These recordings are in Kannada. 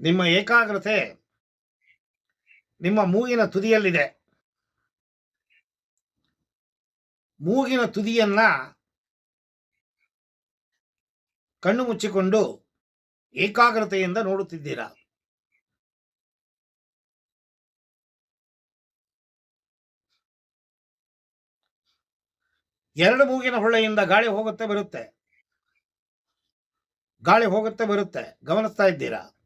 ನಿಮ್ಮ ಏಕಾಗ್ರತೆ ನಿಮ್ಮ ಮೂಗಿನ ತುದಿಯಲ್ಲಿದೆ. ಮೂಗಿನ ತುದಿಯನ್ನ ಕಣ್ಣು ಮುಚ್ಚಿಕೊಂಡು ಏಕಾಗ್ರತೆಯಿಂದ ನೋಡುತ್ತಿದ್ದೀರಾ? ಎರಡು ಮೂಗಿನ ಹೊಳೆಯಿಂದ ಗಾಳಿ ಹೋಗುತ್ತೆ ಬರುತ್ತೆ. ಗಾಳಿ ಹೋಗುತ್ತೆ ಬರುತ್ತೆ. ಗಮನಿಸ್ತಾ ಇದ್ದೀರಾ?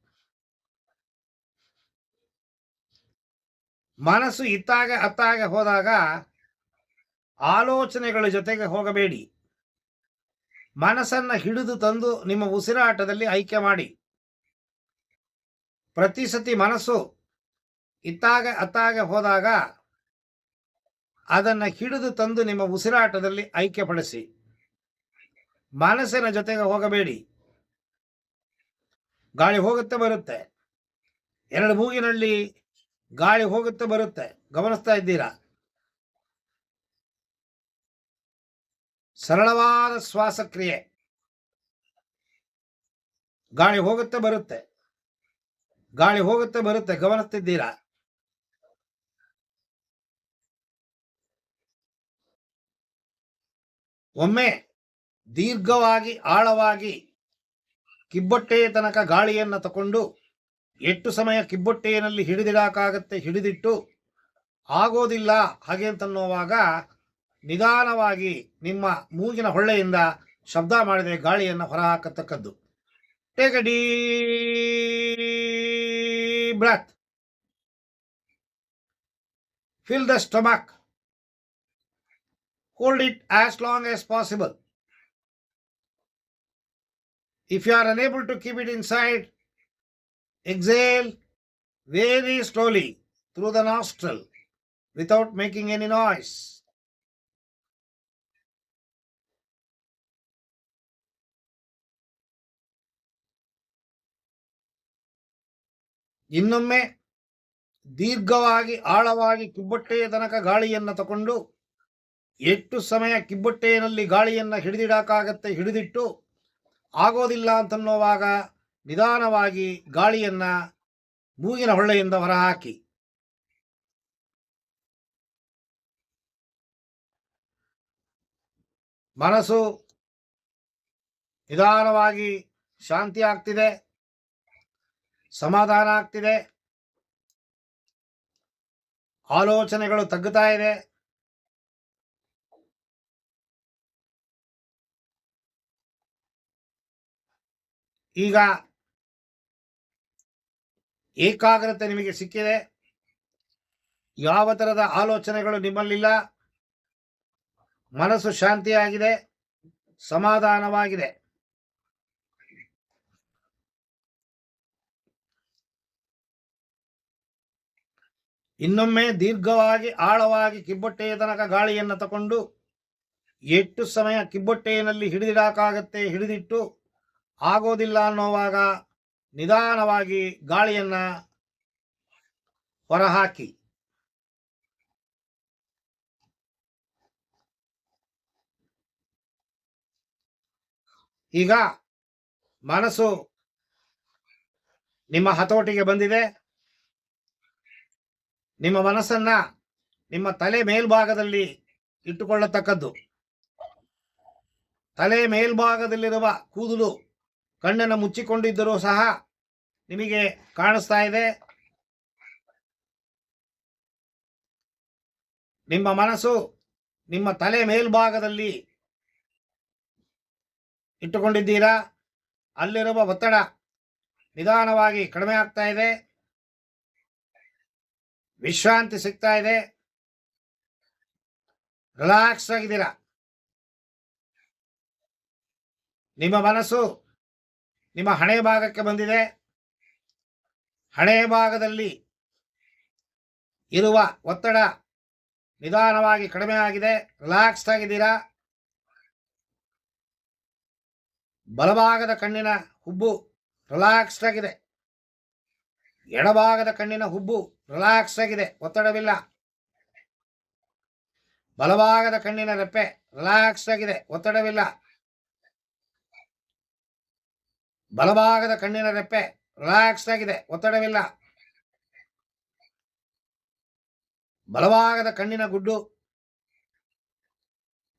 ಮನಸ್ಸು ಇತ್ತಾಗ ಅತ್ತಾಗ ಹೋದಾಗ ಆಲೋಚನೆಗಳ ಜೊತೆಗೆ ಹೋಗಬೇಡಿ. ಮನಸ್ಸನ್ನು ಹಿಡಿದು ತಂದು ನಿಮ್ಮ ಉಸಿರಾಟದಲ್ಲಿ ಆಯ್ಕೆ ಮಾಡಿ. ಪ್ರತಿ ಸತಿ ಮನಸ್ಸು ಇತ್ತಾಗ ಅತ್ತಾಗ ಹೋದಾಗ ಅದನ್ನು ಹಿಡಿದು ತಂದು ನಿಮ್ಮ ಉಸಿರಾಟದಲ್ಲಿ ಐಕ್ಯಪಡಿಸಿ. ಮನಸ್ಸಿನ ಜೊತೆಗೆ ಹೋಗಬೇಡಿ. ಗಾಳಿ ಹೋಗುತ್ತೆ ಬರುತ್ತೆ. ಎರಡು ಮೂಗಿನಲ್ಲಿ ಗಾಳಿ ಹೋಗುತ್ತೆ ಬರುತ್ತೆ. ಗಮನಿಸ್ತಾ ಇದ್ದೀರಾ? ಸರಳವಾದ ಶ್ವಾಸಕ್ರಿಯೆ. ಗಾಳಿ ಹೋಗುತ್ತೆ ಬರುತ್ತೆ. ಗಾಳಿ ಹೋಗುತ್ತೆ ಬರುತ್ತೆ. ಗಮನಿಸ್ತಿದ್ದೀರಾ? ಒಮ್ಮೆ ದೀರ್ಘವಾಗಿ, ಆಳವಾಗಿ ಕಿಬ್ಬೊಟ್ಟೆಯ ತನಕ ಗಾಳಿಯನ್ನು ತಕೊಂಡು ಎಷ್ಟು ಸಮಯ ಕಿಬ್ಬೊಟ್ಟೆಯಲ್ಲಿ ಹಿಡಿದಿಡಕ್ಕಾಗತ್ತೆ? ಹಿಡಿದಿಟ್ಟು ಆಗೋದಿಲ್ಲ ಹಾಗೆ ಅಂತನ್ನುವಾಗ ನಿಧಾನವಾಗಿ ನಿಮ್ಮ ಮೂಗಿನ ಹೊಳ್ಳೆಯಿಂದ ಶಬ್ದ ಮಾಡಿದರೆ ಗಾಳಿಯನ್ನು ಹೊರಹಾಕತಕ್ಕದ್ದು. Take deep breath fill the stomach hold it as long as possible. You are unable to keep it in inside, exhale, very slowly, through the nostril, without making any noise. ಇನ್ನೊಮ್ಮೆ ದೀರ್ಘವಾಗಿ, ಆಳವಾಗಿ ಕಿಬ್ಬೊಟ್ಟೆಯ ತನಕ ಗಾಳಿಯನ್ನು ತಗೊಂಡು ಎಷ್ಟು ಸಮಯ ಕಿಬ್ಬೊಟ್ಟೆಯಲ್ಲಿ ಗಾಳಿಯನ್ನು ಹಿಡಿದಿಡಕ್ಕಾಗತ್ತೆ ಹಿಡಿದಿಟ್ಟು, ಆಗೋದಿಲ್ಲ ಅಂತನ್ನುವಾಗ ನಿಧಾನವಾಗಿ ಗಾಳಿಯನ್ನ ಮೂಗಿನ ಹೊಳ್ಳೆಯಿಂದ ಹೊರಹಾಕಿ. ಮನಸ್ಸು ನಿಧಾನವಾಗಿ ಶಾಂತಿ ಆಗ್ತಿದೆ. ಸಮಾಧಾನ ಆಗ್ತಿದೆ. ಆಲೋಚನೆಗಳು ತಗ್ಗುತ್ತಾ ಇದೆ. ಈಗ ಏಕಾಗ್ರತೆ ನಿಮಗೆ ಸಿಕ್ಕಿದೆ? ಯಾವ ಥರದ ಆಲೋಚನೆಗಳು ನಿಮ್ಮಲ್ಲಿಲ್ಲ? ಮನಸ್ಸು ಶಾಂತಿಯಾಗಿದೆ, ಸಮಾಧಾನವಾಗಿದೆ. ಇನ್ನೊಮ್ಮೆ ದೀರ್ಘವಾಗಿ, ಆಳವಾಗಿ ಕಿಬ್ಬೊಟ್ಟೆಯ ತನಕ ಗಾಳಿಯನ್ನು ತಗೊಂಡು ಎಷ್ಟು ಸಮಯ ಕಿಬ್ಬೊಟ್ಟೆಯಲ್ಲಿ ಹಿಡಿದಿಡಕ್ಕಾಗತ್ತೆ ಹಿಡಿದಿಟ್ಟು, ಆಗೋದಿಲ್ಲ ಅನ್ನೋವಾಗ ನಿಧಾನವಾಗಿ ಗಾಳಿಯನ್ನ ಹೊರಹಾಕಿ. ಈಗ ಮನಸ್ಸು ನಿಮ್ಮ ಹತೋಟಿಗೆ ಬಂದಿದೆ. ನಿಮ್ಮ ಮನಸ್ಸನ್ನ ನಿಮ್ಮ ತಲೆ ಮೇಲ್ಭಾಗದಲ್ಲಿ ಇಟ್ಟುಕೊಳ್ಳತಕ್ಕದ್ದು. ತಲೆ ಮೇಲ್ಭಾಗದಲ್ಲಿರುವ ಕೂದಲು ಕಣ್ಣನ್ನು ಮುಚ್ಚಿಕೊಂಡಿದ್ದರೂ ಸಹ ನಿಮಗೆ ಕಾಣಿಸ್ತಾ ಇದೆ. ನಿಮ್ಮ ಮನಸ್ಸು ನಿಮ್ಮ ತಲೆ ಮೇಲ್ಭಾಗದಲ್ಲಿ ಇಟ್ಟುಕೊಂಡಿದ್ದೀರಾ? ಅಲ್ಲಿರುವ ಒತ್ತಡ ನಿಧಾನವಾಗಿ ಕಡಿಮೆ ಆಗ್ತಾ ಇದೆ. ವಿಶ್ರಾಂತಿ ಸಿಗ್ತಾ ಇದೆ. ರಿಲ್ಯಾಕ್ಸ್ ಆಗಿದ್ದೀರಾ? ನಿಮ್ಮ ಮನಸ್ಸು ನಿಮ್ಮ ಹಣೆ ಭಾಗಕ್ಕೆ ಬಂದಿದೆ. ಹಣೆ ಭಾಗದಲ್ಲಿ ಇರುವ ಒತ್ತಡ ನಿಧಾನವಾಗಿ ಕಡಿಮೆ ಆಗಿದೆ. ರಿಲ್ಯಾಕ್ಸ್ಡ್ ಆಗಿದ್ದೀರಾ? ಬಲಭಾಗದ ಕಣ್ಣಿನ ಹುಬ್ಬು ರಿಲ್ಯಾಕ್ಸ್ಡ್ ಆಗಿದೆ. ಎಡಭಾಗದ ಕಣ್ಣಿನ ಹುಬ್ಬು ರಿಲ್ಯಾಕ್ಸ್ ಆಗಿದೆ. ಒತ್ತಡವಿಲ್ಲ. ಬಲಭಾಗದ ಕಣ್ಣಿನ ರೆಪ್ಪೆ ರಿಲ್ಯಾಕ್ಸ್ ಆಗಿದೆ. ಒತ್ತಡವಿಲ್ಲ. ಬಲಭಾಗದ ಕಣ್ಣಿನ ರೆಪ್ಪೆ ರಿಲ್ಯಾಕ್ಸ್ಡ್ ಆಗಿದೆ, ಒತ್ತಡವಿಲ್ಲ. ಬಲವಾಗದ ಕಣ್ಣಿನ ಗುಡ್ಡು.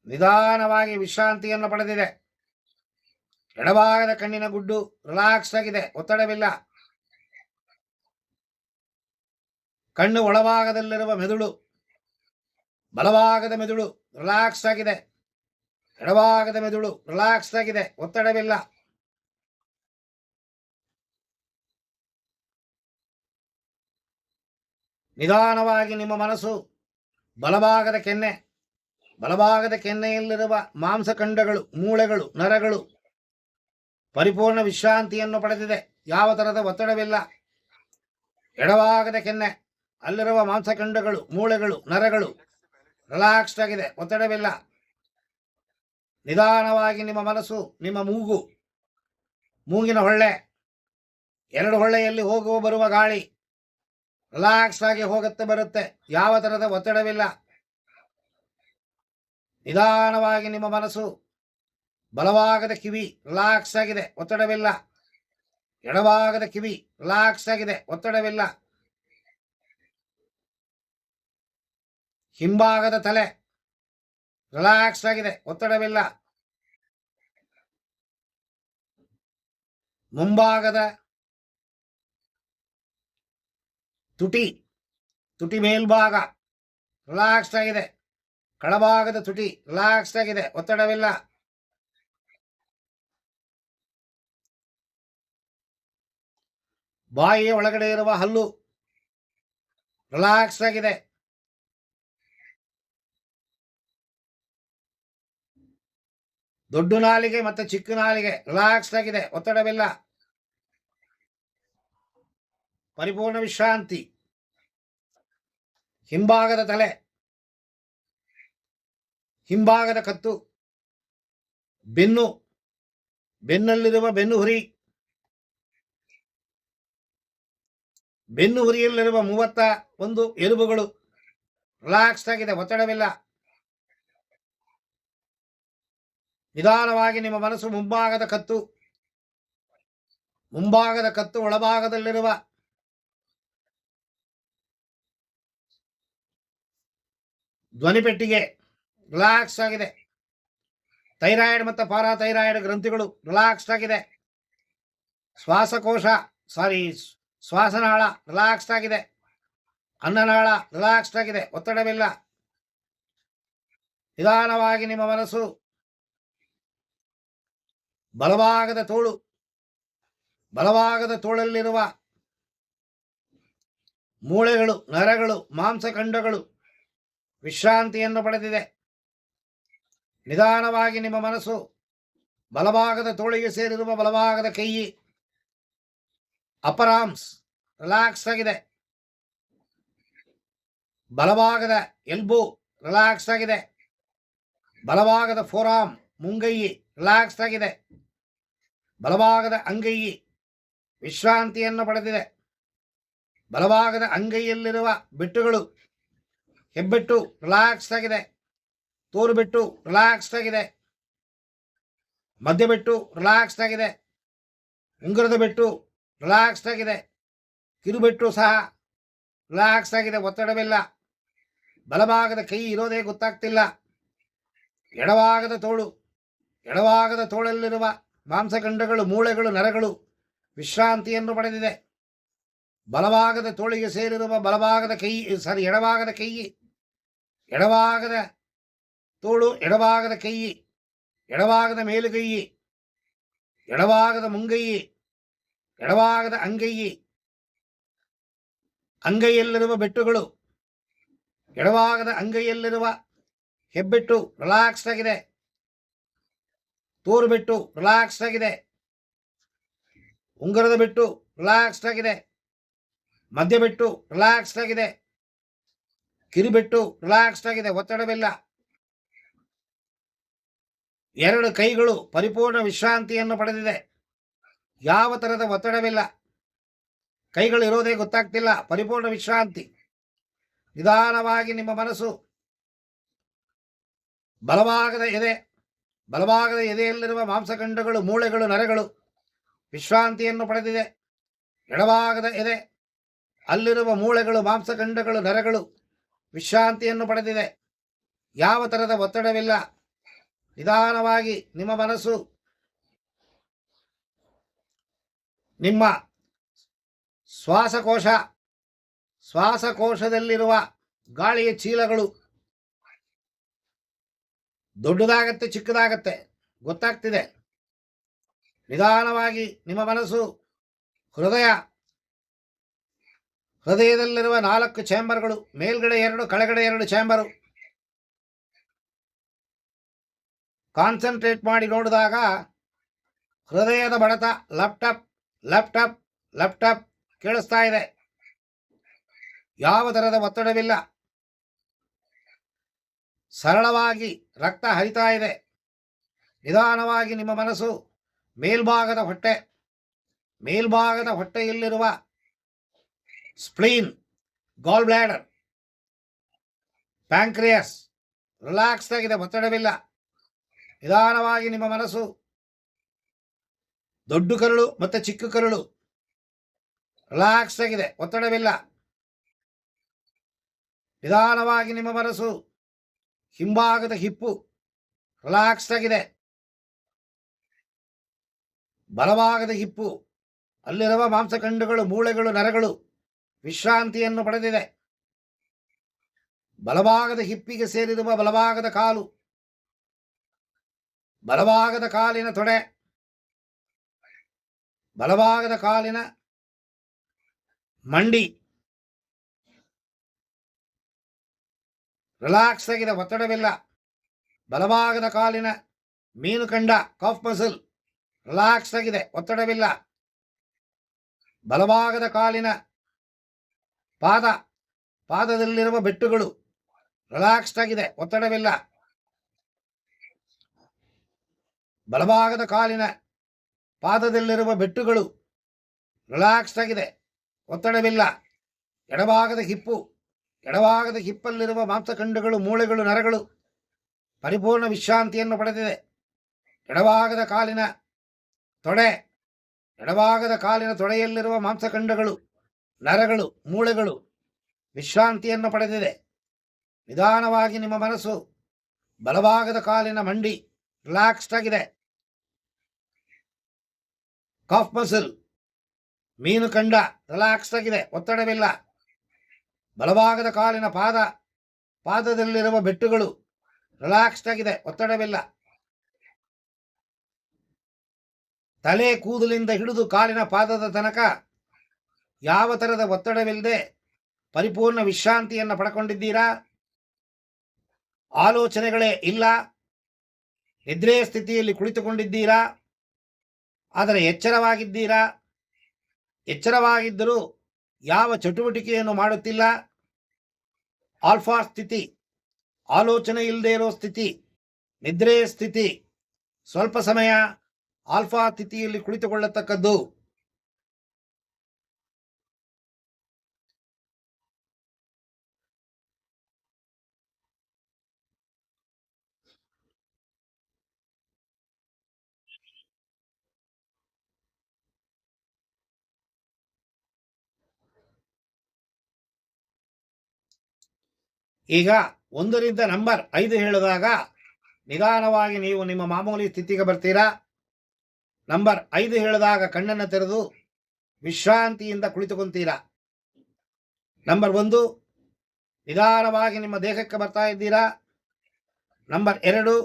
ನಿಧಾನವಾಗಿ ವಿಶ್ರಾಂತಿಯನ್ನು ಪಡೆದಿದೆ. ಎಡಭಾಗದ ಕಣ್ಣಿನ ಗುಡ್ಡು ರಿಲ್ಯಾಕ್ಸ್ ಆಗಿದೆ, ಒತ್ತಡವಿಲ್ಲ. ಕಣ್ಣು ಒಳಭಾಗದಲ್ಲಿರುವ ಮೆದುಳು, ಬಲಭಾಗದ ಮೆದುಳು ರಿಲ್ಯಾಕ್ಸ್ ಆಗಿದೆ. ಎಡಭಾಗದ ಮೆದುಳು ರಿಲ್ಯಾಕ್ಸ್ ಆಗಿದೆ, ಒತ್ತಡವಿಲ್ಲ. ನಿಧಾನವಾಗಿ ನಿಮ್ಮ ಮನಸ್ಸು ಬಲಭಾಗದ ಕೆನ್ನೆ, ಬಲಭಾಗದ ಕೆನ್ನೆಯಲ್ಲಿರುವ ಮಾಂಸಖಂಡಗಳು, ಮೂಳೆಗಳು, ನರಗಳು ಪರಿಪೂರ್ಣ ವಿಶ್ರಾಂತಿಯನ್ನು ಪಡೆದಿದೆ. ಯಾವ ಥರದ ಒತ್ತಡವಿಲ್ಲ. ಎಡಭಾಗದ ಕೆನ್ನೆ, ಅಲ್ಲಿರುವ ಮಾಂಸಖಂಡಗಳು, ಮೂಳೆಗಳು, ನರಗಳು ರಿಲ್ಯಾಕ್ಸ್ಡ್ ಆಗಿದೆ. ಒತ್ತಡವಿಲ್ಲ. ನಿಧಾನವಾಗಿ ನಿಮ್ಮ ಮನಸ್ಸು, ನಿಮ್ಮ ಮೂಗು, ಮೂಗಿನ ಹೊಳ್ಳೆ, ಎರಡು ಹೊಳ್ಳೆಯಲ್ಲಿ ಹೋಗುವ ಬರುವ ಗಾಳಿ ರಿಲ್ಯಾಕ್ಸ್ ಆಗಿ ಹೋಗುತ್ತೆ ಬರುತ್ತೆ. ಯಾವ ಥರದ ಒತ್ತಡವಿಲ್ಲ. ನಿಧಾನವಾಗಿ ನಿಮ್ಮ ಮನಸ್ಸು ಬಲವಾಗದ ಕಿವಿ ರಿಲ್ಯಾಕ್ಸ್ ಆಗಿದೆ, ಒತ್ತಡವಿಲ್ಲ. ಎಡವಾಗದ ಕಿವಿ ರಿಲ್ಯಾಕ್ಸ್ ಆಗಿದೆ, ಒತ್ತಡವಿಲ್ಲ. ಹಿಂಭಾಗದ ತಲೆ ರಿಲ್ಯಾಕ್ಸ್ ಆಗಿದೆ, ಒತ್ತಡವಿಲ್ಲ. ಮುಂಭಾಗದ ತುಟಿ ತುಟಿ ಮೇಲ್ಭಾಗ. ರಿಲ್ಯಾಕ್ಸ್ಡ್ ಆಗಿದೆ. ಕಳಭಾಗದ ತುಟಿ ರಿಲ್ಯಾಕ್ಸ್ಡ್ ಆಗಿದೆ. ಒತ್ತಡವಿಲ್ಲ. ಬಾಯಿಯ ಒಳಗಡೆ ಇರುವ ಹಲ್ಲು ರಿಲ್ಯಾಕ್ಸ್ ಆಗಿದೆ. ದೊಡ್ಡ ನಾಲಿಗೆ ಮತ್ತೆ ಚಿಕ್ಕ ನಾಲಿಗೆ ರಿಲ್ಯಾಕ್ಸ್ ಆಗಿದೆ. ಒತ್ತಡವಿಲ್ಲ. ಪರಿಪೂರ್ಣ ವಿಶ್ರಾಂತಿ. ಹಿಂಭಾಗದ ತಲೆ. ಹಿಂಭಾಗದ ಕತ್ತು. ಬೆನ್ನು. ಬೆನ್ನಲ್ಲಿರುವ ಬೆನ್ನು ಹುರಿ. ಬೆನ್ನು ಹುರಿಯಲ್ಲಿರುವ ಮೂವತ್ತ ಒಂದು ಎಲುಬುಗಳು. ರಿಲ್ಯಾಕ್ಸ್ ಆಗಿದೆ, ಒತ್ತಡವಿಲ್ಲ. ನಿಧಾನವಾಗಿ ನಿಮ್ಮ ಮನಸ್ಸು ಮುಂಭಾಗದ ಕತ್ತು. ಮುಂಭಾಗದ ಕತ್ತು ಒಳಭಾಗದಲ್ಲಿರುವ ಧ್ವನಿಪೆಟ್ಟಿಗೆ ರಿಲ್ಯಾಕ್ಸ್ ಆಗಿದೆ. ಥೈರಾಯ್ಡ್ ಮತ್ತು ಪಾರಾಥೈರಾಯ್ಡ್ ಗ್ರಂಥಿಗಳು ರಿಲ್ಯಾಕ್ಸ್ಡ್ ಆಗಿದೆ. ಶ್ವಾಸಕೋಶ ಸಾರಿ ಶ್ವಾಸನಾಳ ರಿಲ್ಯಾಕ್ಸ್ಡ್ ಆಗಿದೆ. ಅನ್ನನಾಳ ರಿಲ್ಯಾಕ್ಸ್ಡ್ ಆಗಿದೆ. ಒತ್ತಡವಿಲ್ಲ. ನಿಧಾನವಾಗಿ ನಿಮ್ಮ ಮನಸ್ಸು ಬಲವಾಗದ ತೋಳು ಬಲವಾಗದ ತೋಳಲ್ಲಿರುವ ಮೂಳೆಗಳು, ನರಗಳು, ಮಾಂಸಖಂಡಗಳು ವಿಶ್ರಾಂತಿಯನ್ನು ಪಡೆದಿದೆ. ನಿಧಾನವಾಗಿ ನಿಮ್ಮ ಮನಸ್ಸು ಬಲಭಾಗದ ತೋಳಿಗೆ ಸೇರಿರುವ ಬಲಭಾಗದ ಕೈ ಅಪರಾಮ್ಸ್ ರಿಲ್ಯಾಕ್ಸ್ ಆಗಿದೆ. ಬಲಭಾಗದ ಎಲ್ಬು ರಿಲ್ಯಾಕ್ಸ್ ಆಗಿದೆ. ಬಲಭಾಗದ ಫೋರಾಮ್ ಮುಂಗೈ ರಿಲ್ಯಾಕ್ಸ್ ಆಗಿದೆ. ಬಲಭಾಗದ ಅಂಗೈ ವಿಶ್ರಾಂತಿಯನ್ನು ಪಡೆದಿದೆ. ಬಲಭಾಗದ ಅಂಗೈಯಲ್ಲಿರುವ ಬೆಟ್ಟುಗಳು ಹೆಬ್ಬೆಟ್ಟು ರಿಲ್ಯಾಕ್ಸ್ ಆಗಿದೆ. ತೋರುಬೆಟ್ಟು ರಿಲ್ಯಾಕ್ಸ್ ಆಗಿದೆ. ಮಧ್ಯಬೆಟ್ಟು ರಿಲ್ಯಾಕ್ಸ್ ಆಗಿದೆ. ಉಂಗುರದ ಬಿಟ್ಟು ರಿಲ್ಯಾಕ್ಸ್ ಆಗಿದೆ. ಕಿರುಬೆಟ್ಟು ಸಹ ರಿಲ್ಯಾಕ್ಸ್ ಆಗಿದೆ. ಒತ್ತಡವಿಲ್ಲ. ಬಲಭಾಗದ ಕೈ ಇರೋದೇ ಗೊತ್ತಾಗ್ತಿಲ್ಲ. ಎಡವಾಗದ ತೋಳು, ಎಡಭಾಗದ ತೋಳಲ್ಲಿರುವ ಮಾಂಸಖಂಡಗಳು, ಮೂಳೆಗಳು, ನರಗಳು ವಿಶ್ರಾಂತಿಯನ್ನು ಪಡೆದಿದೆ. ಬಲಭಾಗದ ತೋಳಿಗೆ ಸೇರಿರುವ ಬಲಭಾಗದ ಕೈ ಸಾರಿ ಎಡಭಾಗದ ಕೈ ಎಡಭಾಗದ ತೋಳು ಎಡಭಾಗದ ಕೈಯಿ ಎಡಭಾಗದ ಮೇಲುಗೈಯಿ ಎಡಭಾಗದ ಮುಂಗೈ ಎಡಭಾಗದ ಅಂಗೈಯಿ ಅಂಗೈಯಲ್ಲಿರುವ ಬೆಟ್ಟುಗಳು ಎಡಭಾಗದ ಅಂಗೈಯಲ್ಲಿರುವ ಹೆಬ್ಬೆಟ್ಟು ರಿಲ್ಯಾಕ್ಸ್ಡ್ ಆಗಿದೆ. ತೋರು ಬೆಟ್ಟು ರಿಲ್ಯಾಕ್ಸ್ಡ್ ಆಗಿದೆ. ಉಂಗುರದ ಬೆಟ್ಟು ರಿಲ್ಯಾಕ್ಸ್ಡ್ ಆಗಿದೆ. ಮಧ್ಯ ಬೆಟ್ಟು ರಿಲ್ಯಾಕ್ಸ್ಡ್ ಆಗಿದೆ. ಕಿರುಬೆಟ್ಟು ರಿಲ್ಯಾಕ್ಸ್ಡ್ ಆಗಿದೆ, ಒತ್ತಡವಿಲ್ಲ. ಎರಡು ಕೈಗಳು ಪರಿಪೂರ್ಣ ವಿಶ್ರಾಂತಿಯನ್ನು ಪಡೆದಿದೆ. ಯಾವ ಥರದ ಒತ್ತಡವಿಲ್ಲ. ಕೈಗಳು ಇರೋದೇ ಗೊತ್ತಾಗ್ತಿಲ್ಲ, ಪರಿಪೂರ್ಣ ವಿಶ್ರಾಂತಿ. ನಿಧಾನವಾಗಿ ನಿಮ್ಮ ಮನಸ್ಸು ಬಲಭಾಗದ ಎದೆ ಬಲಭಾಗದ ಎದೆಯಲ್ಲಿರುವ ಮಾಂಸಖಂಡಗಳು, ಮೂಳೆಗಳು, ನರಗಳು ವಿಶ್ರಾಂತಿಯನ್ನು ಪಡೆದಿದೆ. ಎಡಭಾಗದ ಎದೆ, ಅಲ್ಲಿರುವ ಮೂಳೆಗಳು, ಮಾಂಸಖಂಡಗಳು, ನರಗಳು ವಿಶ್ರಾಂತಿಯನ್ನು ಪಡೆದಿದೆ. ಯಾವ ಥರದ ಒತ್ತಡವಿಲ್ಲ. ನಿಧಾನವಾಗಿ ನಿಮ್ಮ ಮನಸ್ಸು ನಿಮ್ಮ ಶ್ವಾಸಕೋಶ, ಶ್ವಾಸಕೋಶದಲ್ಲಿರುವ ಗಾಳಿಯ ಚೀಲಗಳು ದೊಡ್ಡದಾಗತ್ತೆ, ಚಿಕ್ಕದಾಗತ್ತೆ, ಗೊತ್ತಾಗ್ತಿದೆ. ನಿಧಾನವಾಗಿ ನಿಮ್ಮ ಮನಸ್ಸು ಹೃದಯ ಹೃದಯದಲ್ಲಿರುವ ನಾಲ್ಕು ಚಾಂಬರ್ಗಳು, ಮೇಲ್ಗಡೆ ಎರಡು, ಕೆಳಗಡೆ ಎರಡು ಚಾಂಬರು. ಕಾನ್ಸಂಟ್ರೇಟ್ ಮಾಡಿ ನೋಡಿದಾಗ ಹೃದಯದ ಬಡತ, ಲ್ಯಾಪ್ಟಾಪ್ ಲ್ಯಾಪ್ಟಾಪ್ ಲ್ಯಾಪ್ಟಾಪ್ ಕೇಳಿಸ್ತಾ ಇದೆ. ಯಾವ ಥರದ ಒತ್ತಡವಿಲ್ಲ. ಸರಳವಾಗಿ ರಕ್ತ ಹರಿತಾ ಇದೆ. ನಿಧಾನವಾಗಿ ನಿಮ್ಮ ಮನಸ್ಸು ಮೇಲ್ಭಾಗದ ಹೊಟ್ಟೆ, ಮೇಲ್ಭಾಗದ ಹೊಟ್ಟೆಯಲ್ಲಿರುವ spleen gall bladder pancreas relax ಆಗಿದೆ, ಒತ್ತಡವಿಲ್ಲ. ನಿಧಾನವಾಗಿ ನಿಮ್ಮ ಮನಸ್ಸು. ದೊಡ್ಡ ಕರುಳು ಮತ್ತು ಚಿಕ್ಕ ಕರುಳು. ರಿಲ್ಯಾಕ್ಸ್ ಆಗಿದೆ, ಒತ್ತಡವಿಲ್ಲ. ನಿಧಾನವಾಗಿ ನಿಮ್ಮ ಮನಸ್ಸು. ಹಿಂಭಾಗದ ಹಿಪ್ಪು. ರಿಲ್ಯಾಕ್ಸ್ ಆಗಿದೆ. ಬಲಭಾಗದ ಹಿಪ್ಪು. ಅಲ್ಲಿರುವ ಮಾಂಸಖಂಡಗಳು, ಮೂಳೆಗಳು, ನರಗಳು. ವಿಶ್ರಾಂತಿಯನ್ನು ಪಡೆದಿದೆ. ಬಲಭಾಗದ ಹಿಪ್ಪಿಗೆ ಸೇರಿರುವ ಬಲಭಾಗದ ಕಾಲು, ಬಲಭಾಗದ ಕಾಲಿನ ತೊಡೆ, ಬಲಭಾಗದ ಕಾಲಿನ ಮಂಡಿ, ರಿಲ್ಯಾಕ್ಸ್ ಆಗಿದೆ ಒತ್ತಡವಿಲ್ಲ. ಬಲಭಾಗದ ಕಾಲಿನ ಮೀನು ಕಂಡ ಕಾಫ್ ಮಸಲ್, ರಿಲ್ಯಾಕ್ಸ್ ಆಗಿದೆ, ಒತ್ತಡವಿಲ್ಲ. ಬಲಭಾಗದ ಕಾಲಿನ ಪಾದ, ಪಾದದಲ್ಲಿರುವ ಬೆಟ್ಟುಗಳು ರಿಲ್ಯಾಕ್ಸ್ಡ್ ಆಗಿದೆ, ಒತ್ತಡವಿಲ್ಲ. ಬಲಭಾಗದ ಕಾಲಿನ ಪಾದದಲ್ಲಿರುವ ಬೆಟ್ಟುಗಳು ರಿಲ್ಯಾಕ್ಸ್ಡ್ ಆಗಿದೆ, ಒತ್ತಡವಿಲ್ಲ. ಎಡಭಾಗದ ಹಿಪ್ಪು, ಎಡಭಾಗದ ಹಿಪ್ಪಲ್ಲಿರುವ ಮಾಂಸಖಂಡಗಳು, ಮೂಳೆಗಳು, ನರಗಳು ಪರಿಪೂರ್ಣ ವಿಶ್ರಾಂತಿಯನ್ನು ಪಡೆದಿದೆ. ಎಡಭಾಗದ ಕಾಲಿನ ತೊಡೆ, ಎಡಭಾಗದ ಕಾಲಿನ ತೊಡೆಯಲ್ಲಿರುವ ಮಾಂಸಖಂಡಗಳು ನರಗಳು, ಮೂಳೆಗಳು ವಿಶ್ರಾಂತಿಯನ್ನು ಪಡೆದಿದೆ. ನಿಧಾನವಾಗಿ ನಿಮ್ಮ ಮನಸ್ಸು ಬಲಭಾಗದ ಕಾಲಿನ ಮಂಡಿ ರಿಲ್ಯಾಕ್ಸ್ಡ್ ಆಗಿದೆ. ಕಾಫ್ ಮಸಲ್ ಮೀನು ಕಂಡ ರಿಲ್ಯಾಕ್ಸ್ಡ್ ಆಗಿದೆ, ಒತ್ತಡವಿಲ್ಲ. ಬಲಭಾಗದ ಕಾಲಿನ ಪಾದ, ಪಾದದಲ್ಲಿರುವ ಬೆಟ್ಟುಗಳು ರಿಲ್ಯಾಕ್ಸ್ಡ್ ಆಗಿದೆ, ಒತ್ತಡವಿಲ್ಲ. ತಲೆ ಕೂದಲಿಂದ ಹಿಡಿದು ಕಾಲಿನ ಪಾದದ ತನಕ ಯಾವ ಥರದ ಒತ್ತಡವಿಲ್ಲದೆ ಪರಿಪೂರ್ಣ ವಿಶ್ರಾಂತಿಯನ್ನು ಪಡ್ಕೊಂಡಿದ್ದೀರಾ? ಆಲೋಚನೆಗಳೇ ಇಲ್ಲ. ನಿದ್ರೆ ಸ್ಥಿತಿಯಲ್ಲಿ ಕುಳಿತುಕೊಂಡಿದ್ದೀರಾ? ಆದರೆ ಎಚ್ಚರವಾಗಿದ್ದೀರಾ? ಎಚ್ಚರವಾಗಿದ್ದರೂ ಯಾವ ಚಟುವಟಿಕೆಯನ್ನು ಮಾಡುತ್ತಿಲ್ಲ? ಆಲ್ಫಾ ಸ್ಥಿತಿ, ಆಲೋಚನೆ ಇಲ್ಲದೆ ಇರೋ ಸ್ಥಿತಿ ನಿದ್ರೆಯ ಸ್ಥಿತಿ, ಸ್ವಲ್ಪ ಸಮಯ ಆಲ್ಫಾ ಸ್ಥಿತಿಯಲ್ಲಿ ಕುಳಿತುಕೊಳ್ಳತಕ್ಕದ್ದು. ಈಗ ಒಂದರಿಂದ ನಂಬರ್ ಐದು ಹೇಳಿದಾಗ ನಿಧಾನವಾಗಿ ನೀವು ನಿಮ್ಮ ಮಾಮೂಲಿ ಸ್ಥಿತಿಗೆ ಬರ್ತೀರಾ? ನಂಬರ್ ಐದು ಹೇಳಿದಾಗ ಕಣ್ಣನ್ನು ತೆರೆದು ವಿಶ್ರಾಂತಿಯಿಂದ ಕುಳಿತುಕೊಂತೀರಾ? ನಂಬರ್ ಒಂದು, ನಿಧಾನವಾಗಿ ನಿಮ್ಮ ದೇಹಕ್ಕೆ ಬರ್ತಾ ಇದ್ದೀರಾ? ನಂಬರ್ ಎರಡು,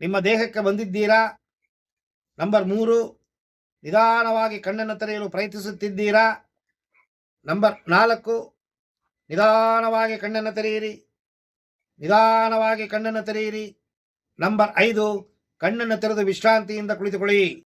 ನಿಮ್ಮ ದೇಹಕ್ಕೆ ಬಂದಿದ್ದೀರಾ? ನಂಬರ್ ಮೂರು, ನಿಧಾನವಾಗಿ ಕಣ್ಣನ್ನು ತೆರೆಯಲು ಪ್ರಯತ್ನಿಸುತ್ತಿದ್ದೀರಾ? ನಂಬರ್ ನಾಲ್ಕು ನಿಧಾನವಾಗಿ ಕಣ್ಣನ್ನು ತೆರೆಯಿರಿ. ನಿಧಾನವಾಗಿ ಕಣ್ಣನ್ನು ತೆರೆಯಿರಿ. ನಂಬರ್ ಐದು ಕಣ್ಣನ್ನು ತೆರೆದು ವಿಶ್ರಾಂತಿಯಿಂದ ಕುಳಿತುಕೊಳ್ಳಿ.